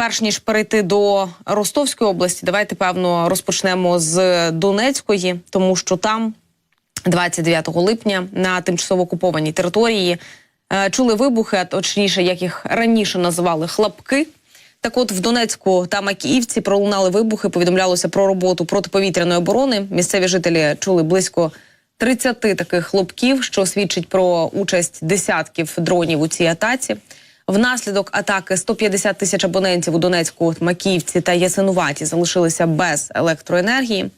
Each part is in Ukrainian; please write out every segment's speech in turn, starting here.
перш ніж перейти до Ростовської області, давайте певно розпочнемо з Донецької, тому що там 29 липня на тимчасово окупованій території е, чули вибухи, а точніше, як їх раніше називали хлопки. Так, от в Донецьку та Макіївці пролунали вибухи. Повідомлялося про роботу протиповітряної оборони. Місцеві жителі чули близько 30 таких хлопків, що свідчить про участь десятків дронів у цій атаці. Внаслідок атаки 150 тисяч абонентів у Донецьку, Макіївці та Ясинуваті залишилися без електроенергії.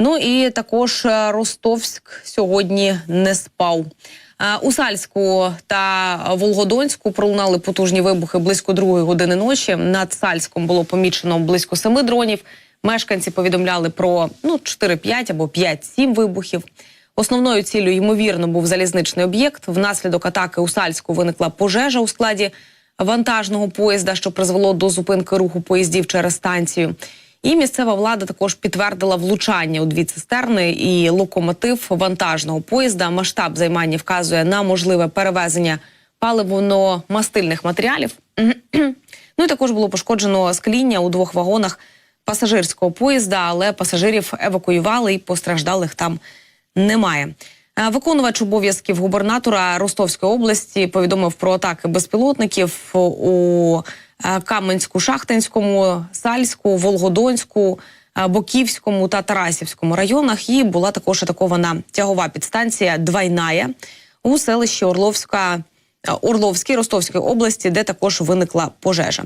Ну і також е, Ростовськ сьогодні не спав. Е, У Сальську та Волгодонську пролунали потужні вибухи близько другої години ночі. Над Сальськом було помічено близько семи дронів. Мешканці повідомляли про ну 4-5 або 5-7 вибухів. Основною ціллю, ймовірно, був залізничний об'єкт. Внаслідок атаки у Сальську виникла пожежа у складі вантажного поїзда, що призвело до зупинки руху поїздів через станцію. І місцева влада також підтвердила влучання у дві цистерни і локомотив вантажного поїзда. Масштаб займання вказує на можливе перевезення паливно-мастильних матеріалів. ну і також було пошкоджено скління у двох вагонах пасажирського поїзда, але пасажирів евакуювали і постраждалих там немає. Е, Виконувач обов'язків губернатора Ростовської області повідомив про атаки безпілотників у е, Каменську-Шахтинському, Сальську, Волгодонську, е, Боківському та Тарасівському районах. І була також атакована тягова підстанція Двайная у селищі Орловська. Орловській Ростовської області, де також виникла пожежа.